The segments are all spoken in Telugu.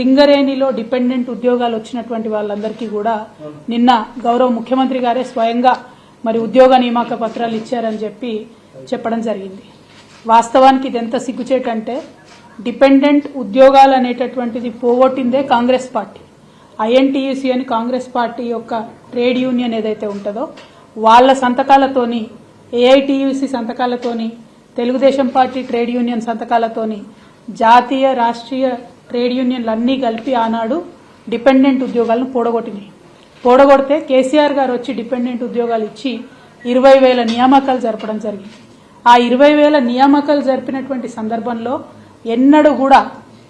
సింగరేణిలో డిపెండెంట్ ఉద్యోగాలు వచ్చినటువంటి వాళ్ళందరికీ కూడా నిన్న గౌరవ ముఖ్యమంత్రి గారే స్వయంగా మరి ఉద్యోగ నియామక పత్రాలు ఇచ్చారని చెప్పి చెప్పడం జరిగింది. వాస్తవానికి ఇది ఎంత సిగ్గుచేటంటే డిపెండెంట్ ఉద్యోగాలు అనేటటువంటిది పోగొట్టిందే కాంగ్రెస్ పార్టీ. ఐఎన్టీయూసీ అని కాంగ్రెస్ పార్టీ యొక్క ట్రేడ్ యూనియన్ ఏదైతే ఉంటుందో వాళ్ళ సంతకాలతోని ఏఐటీయూసీ సంతకాలతోని తెలుగుదేశం పార్టీ ట్రేడ్ యూనియన్ సంతకాలతోని జాతీయ రాష్ట్రీయ ట్రేడ్ యూనియన్లు అన్నీ కలిపి ఆనాడు డిపెండెంట్ ఉద్యోగాలను పూడగొట్టినాయి. పూడగొడితే కేసీఆర్ గారు వచ్చి డిపెండెంట్ ఉద్యోగాలు ఇచ్చి ఇరవై వేల నియామకాలు జరపడం జరిగింది. ఆ ఇరవై వేల నియామకాలు జరిపినటువంటి సందర్భంలో ఎన్నడూ కూడా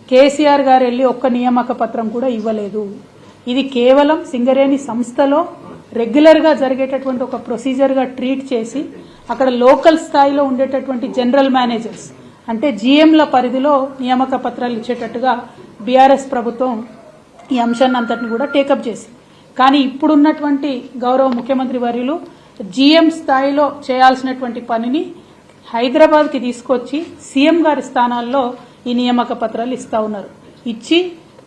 కేసీఆర్ గారు వెళ్ళి ఒక్క నియామక పత్రం కూడా ఇవ్వలేదు. ఇది కేవలం సింగరేణి సంస్థలో రెగ్యులర్గా జరిగేటటువంటి ఒక ప్రొసీజర్గా ట్రీట్ చేసి అక్కడ లోకల్ స్థాయిలో ఉండేటటువంటి జనరల్ మేనేజర్స్ అంటే జీఎంల పరిధిలో నియామక పత్రాలు ఇచ్చేటట్టుగా బీఆర్ఎస్ ప్రభుత్వం ఈ అంశాన్ని అంతటిని కూడా టేకప్ చేసి. కానీ ఇప్పుడున్నటువంటి గౌరవ ముఖ్యమంత్రి వర్యులు జీఎం స్థాయిలో చేయాల్సినటువంటి పనిని హైదరాబాద్కి తీసుకొచ్చి సీఎం గారి స్థానాల్లో ఈ నియామక పత్రాలు ఇస్తా ఉన్నారు. ఇచ్చి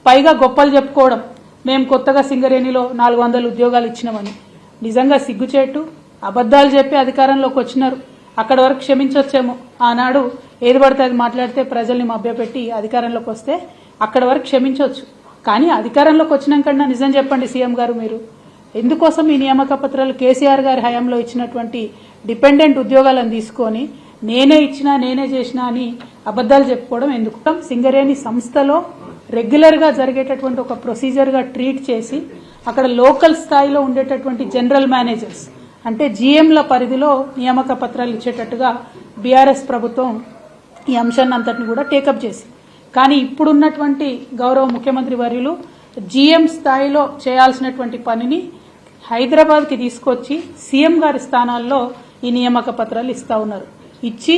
పైగా గొప్పలు చెప్పుకోవడం మేము కొత్తగా సింగరేణిలో నాలుగు వందల ఉద్యోగాలు ఇచ్చినామని. నిజంగా సిగ్గుచేటు అబద్ధాలు చెప్పి అధికారంలోకి వచ్చినారు. అక్కడ వరకు క్షమించవచ్చేమో ఆనాడు ఏది పడితే అది మాట్లాడితే ప్రజల్ని మభ్యపెట్టి అధికారంలోకి వస్తే అక్కడ వరకు క్షమించవచ్చు కానీ అధికారంలోకి వచ్చినాకన్నా నిజం చెప్పండి సీఎం గారు మీరు. ఎందుకోసం ఈ నియామక పత్రాలు కేసీఆర్ గారి హయాంలో ఇచ్చినటువంటి డిపెండెంట్ ఉద్యోగాలను తీసుకొని నేనే ఇచ్చినా నేనే చేసినా అని అబద్ధాలు చెప్పుకోవడం ఎందుకు? సింగరేణి సంస్థలో రెగ్యులర్గా జరిగేటటువంటి ఒక ప్రొసీజర్గా ట్రీట్ చేసి అక్కడ లోకల్ స్థాయిలో ఉండేటటువంటి జనరల్ మేనేజర్స్ అంటే జీఎంల పరిధిలో నియామక పత్రాలు ఇచ్చేటట్టుగా బీఆర్ఎస్ ప్రభుత్వం ఈ అంశాన్ని అంతటిని కూడా టేకప్ చేసి కానీ ఇప్పుడున్నటువంటి గౌరవ ముఖ్యమంత్రి వర్యులు జీఎం స్థాయిలో చేయాల్సినటువంటి పనిని హైదరాబాద్కి తీసుకొచ్చి సీఎం గారి స్థానాల్లో ఈ నియామక పత్రాలు ఇస్తా ఉన్నారు. ఇచ్చి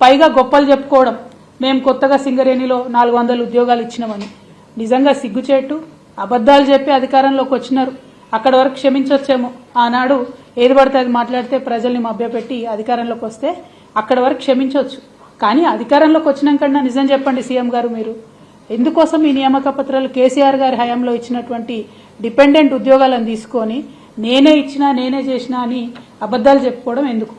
పైగా గొప్పలు చెప్పుకోవడం మేము కొత్తగా సింగరేణిలో నాలుగు వందల ఉద్యోగాలు ఇచ్చినామని. నిజంగా సిగ్గుచేటు అబద్ధాలు చెప్పి అధికారంలోకి వచ్చినారు. అక్కడ వరకు క్షమించవచ్చేమో ఆనాడు ఏది పడితే అది మాట్లాడితే ప్రజల్ని మభ్యపెట్టి అధికారంలోకి వస్తే అక్కడ వరకు క్షమించవచ్చు. కానీ అధికారంలోకి వచ్చినాకన్నా నిజం చెప్పండి సీఎం గారు మీరు. ఎందుకోసం ఈ నియామక పత్రాలు కేసీఆర్ గారి హయాంలో ఇచ్చినటువంటి డిపెండెంట్ ఉద్యోగాలను తీసుకొని నేనే ఇచ్చినా నేనే చేసినా అని అబద్ధాలు చెప్పుకోవడం ఎందుకు?